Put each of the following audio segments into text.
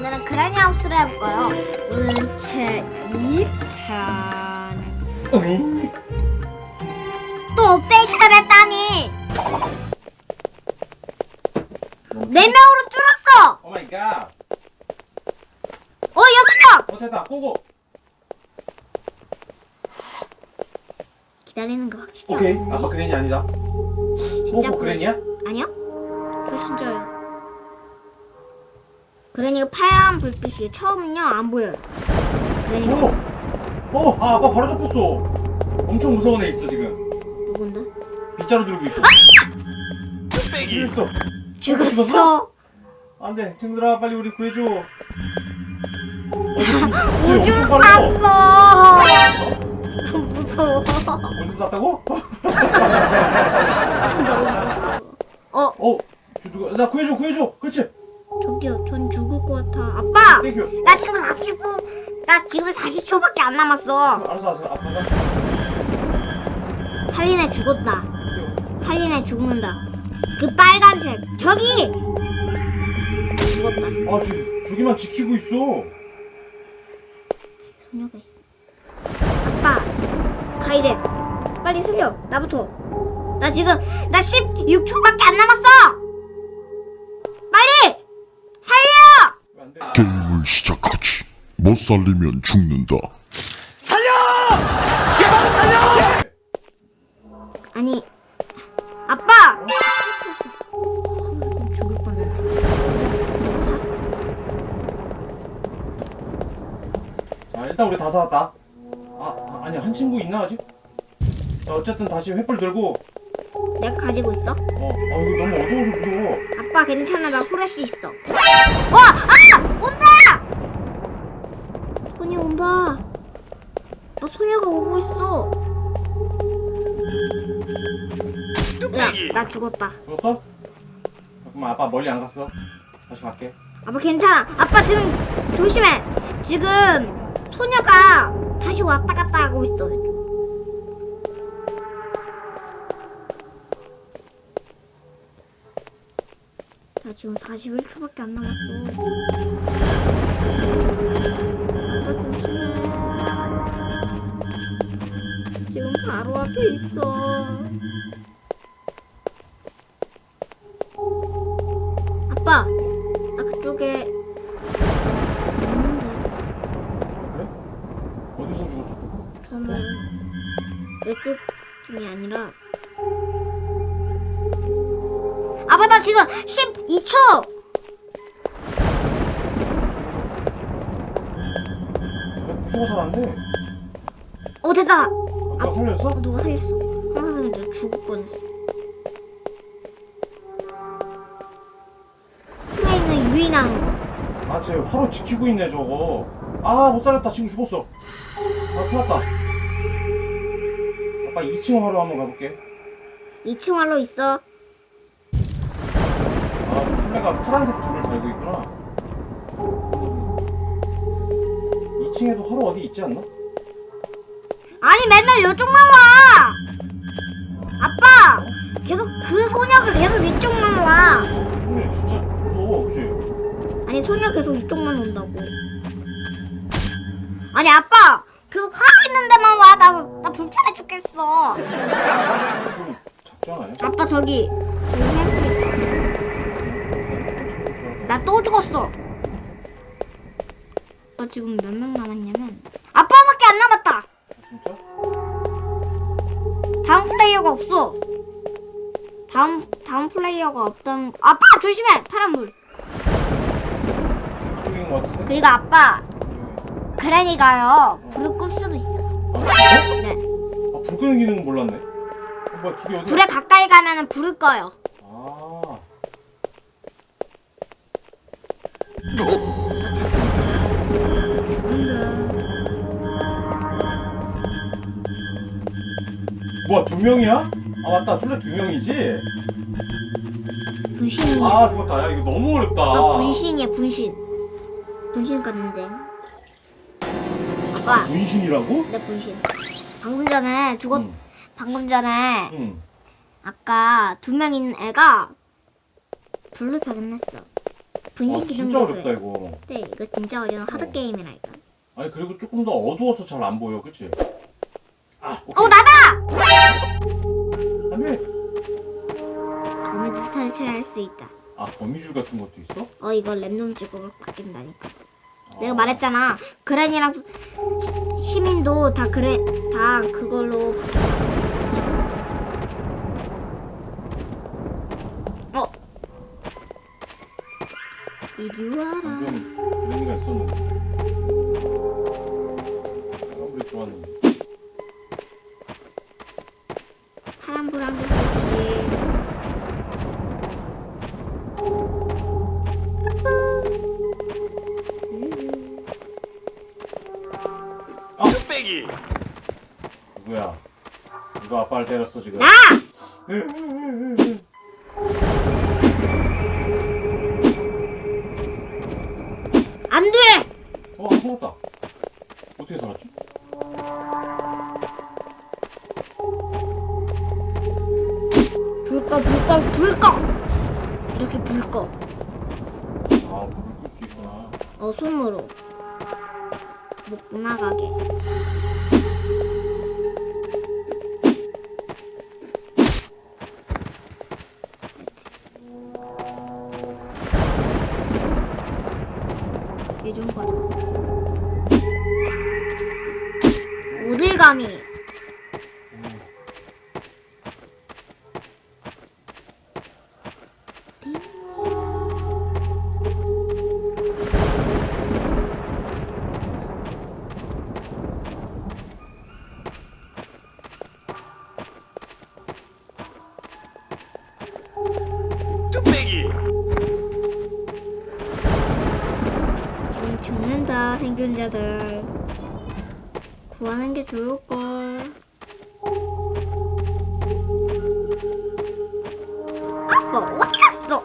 오늘은 그라니 하우스를 해볼 거예요. 오늘은 제 2편. 어이? 또 업데이트를 했다니. 네 명으로 줄었어. 오 마이 갓. 어 여섯 명. 어 됐다. 고고. 기다리는 거 확실히. 오케이. 아빠 그랜이 아니다. 진짜 고고 그랜이야? 아니요? 훨씬 져요. 그러니까 파란 불빛이 처음은요 안 보여요. 그러니까 오. 어, 아 아빠 바로 잡혔어. 엄청 무서운 애 있어 지금. 누군데? 빗자루 들고 있어. 뚝배기. 있어. 죽었어. 죽었어? 안 돼 친구들아 빨리 우리 구해줘. 우주 엄청 빨라. 샀어. 무서워. 오줌 쌌다고? 어 어, 저 누가 나 구해줘 구해줘. 그렇지. 저기요 전 죽을 것 같아. 아빠. 땡큐. 나 지금 40분. 나 지금 40초밖에 안 남았어. 알았어 알았어 아빠가. 살린 애 죽었다. 살린 애 죽는다. 그 빨간색 저기 죽었다. 아 지금 저기만 지키고 있어. 소녀가 있어. 아빠, 가이드, 빨리 살려. 나부터. 나 지금 나 16초밖에 안 남았어. 게임을 시작하지. 못 살리면 죽는다. 아니, 아빠. 어, 죽을 뻔했네. 자 일단 우리 다 살았다. 아, 아 아니 한 친구 있나 아직? 자, 어쨌든 다시 횃불 들고. 내가 가지고 있어. 어, 아 이거 너무 어두워서 무서워. 아빠 괜찮아, 나 후레쉬 있어. 와, 아. 소녀 온다. 나 소녀가 오고 있어. 야, 나 죽었다. 죽었어? 잠깐만 아빠 멀리 안 갔어. 다시 갈게. 아빠 괜찮아. 아빠 지금 조심해. 지금 소녀가 다시 왔다 갔다 하고 있어. 나 지금 41초밖에 안 남았어. 바로 앞에 있어. 아빠, 나 그쪽에 있는데. 그래? 어디서 죽었어? 저는 내쪽이 아니라 아빠 나 지금 12초 왜 구조가 잘안 돼? 어 됐다 어, 누가 살렸어? 어, 누가 살렸어 황사슴이 내가 죽을 뻔했어 스프레이는 유인한 아, 쟤 화로 지키고 있네 저거. 아, 못 살렸다. 친구 죽었어. 아, 큰일 났다. 아빠 2층 화로 한번 가볼게. 2층 활로 있어 아, 저 술래가 파란색 불을 달고 있구나. 2층에도 화로 어디 있지 않나? 아니 맨날 요쪽만 와 아빠 계속 그 소녀가 계속 이쪽만 와 근데 진짜 무서워, 그치? 아니 소녀 계속 이쪽만 온다고. 아니 아빠 계속 하고 있는 데만 와. 나, 나 불편해 죽겠어. 좀 작지 않아요? 아빠 저기 나 또 죽었어. 아빠 지금 몇 명 남았냐면 아빠밖에 안 남았다. 아, 진짜? 다음 플레이어가 없어. 다음 다음 플레이어가 없다는 아빠 조심해 파란 것 같은데? 그리고 아빠 그래니가요 불을 끌 수도 있어. 아, 진짜? 네. 아, 불 끄는 기능은 몰랐네. 어, 뭐야, 길이 어디야? 불에 가까이 가면은 불을 꺼요. 아, 뭐야, 두 명이야? 아, 맞다. 술래 두 명이지? 분신이. 아, 죽었다. 야, 이거 너무 어렵다. 너 분신이야 분신. 분신 깠는데. 아빠 분신이라고? 내 분신. 방금 전에 죽었. 응. 방금 전에 응. 아까 두 명 있는 애가 불로 변했어. 분신 아, 기능도 진짜 어렵다 돼. 이거. 네, 이거 진짜 어려운 하드 어. 게임이라니까. 아니 그리고 조금 더 어두워서 잘 안 보여, 그치? 아, 어, 나다! 안돼. 거미줄 설치할 수 있다. 아 거미줄 같은 것도 있어? 어, 이거 랩놈 직업으로 바뀐다니까. 내가 아. 말했잖아. 그랜이랑 시- 시민도 다 그래, 다 그걸로 바뀐다. 어. 이리 와라. 방금 아빠를 때렸어 지금? 나! 안 돼! 어, 안 살았다. 어떻게 살았지? 불 꺼, 불 꺼, 불 꺼! 이렇게 불 꺼. 아, 불을 끌수 있구나. 어, 손으로. 못 나가게. 어딜 감히? 지금 죽는다 생존자들 구하는 게 좋을걸 아빠 어디 갔어?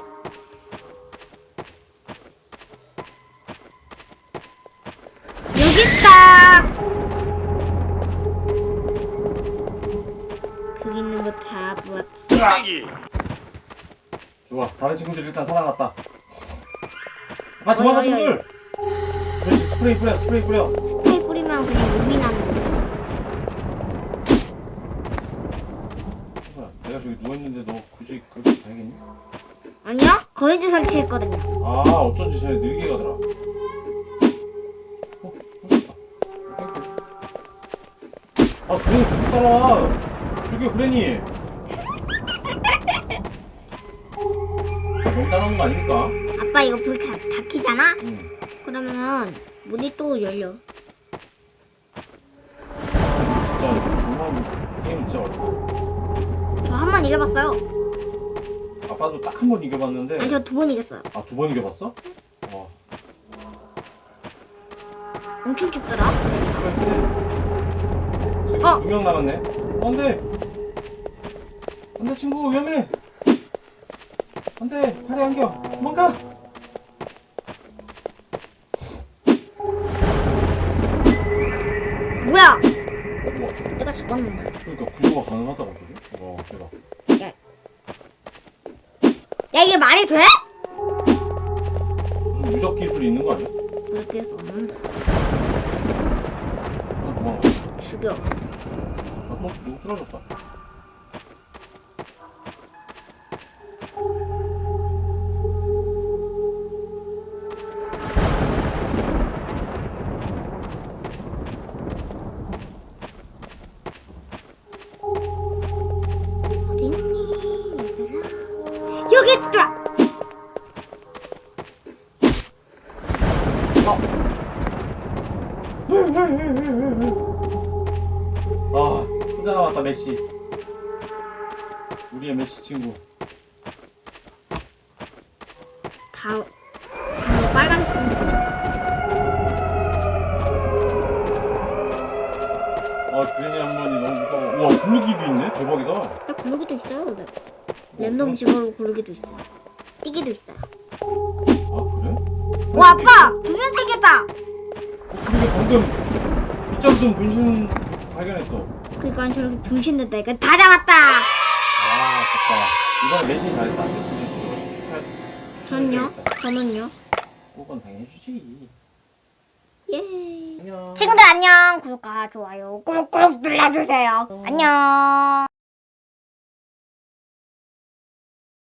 여기 있다 거기 있는 거 다 보았어 좋아, 다른 친구들 일단 살아났다. 아, 도망가 친구들! 그렇지, 스프레이 뿌려, 스프레이 뿌려. 스프레이 뿌리면 그냥 용이 나는 거지 뭐야, 내가 저기 누워있는데 너 굳이 그렇게 가야겠니? 아니요 거위지 설치했거든요 아, 어쩐지 쟤네 느리게 가더라. 어, 어, 아, 그래니 계속 따라와. 저기요, 그래니. 너무 따라오는 거 아닙니까? 아빠 이거 불 다, 다 키잖아? 응. 그러면은 문이 또 열려. 진짜 정말 게임 진짜 어렵다. 저 한 번 이겨봤어요. 아빠도 딱 한 번 이겨봤는데. 아니 저두번 이겼어요. 아, 두 번 이겨봤어? 와. 엄청 춥더라. 지금 어. 두명 남았네. 안 돼. 안 돼, 친구. 위험해. 안 돼. 팔에 안겨. 도망가. 뭐야? 우와. 내가 잡았는데. 그러니까 구조가 가능하다고 그래? 와, 대박. 야, 야 이게 말이 돼? 무적 기술이 있는 거 아니야? 해서 없는데. 아. 죽여. 아, 너, 쓰러졌다. 메시. 우리의 메시 친구. 다. 어, 빨간 색. 아, 그레니 할머니 너무 무서워. 우와, 굴르기도 있네? 대박이다. 야 고르기도 있어요. 네. 랜덤 직업으로 고르기도 있어요. 뛰기도 있어요. 아, 그래? 와 아빠 두 명 생겼다. 어, 그러게 방금 이점든 분신 발견했어. 그러니까 저렇게 분신 된다니까 다 잡았다. 아, 아깝다. 이번에 메시 잘했다. 전요? 저는요? 그건 당연히 주지. 예. 안녕. 친구들 안녕. 구독과 좋아요 꾹꾹 눌러주세요. 안녕.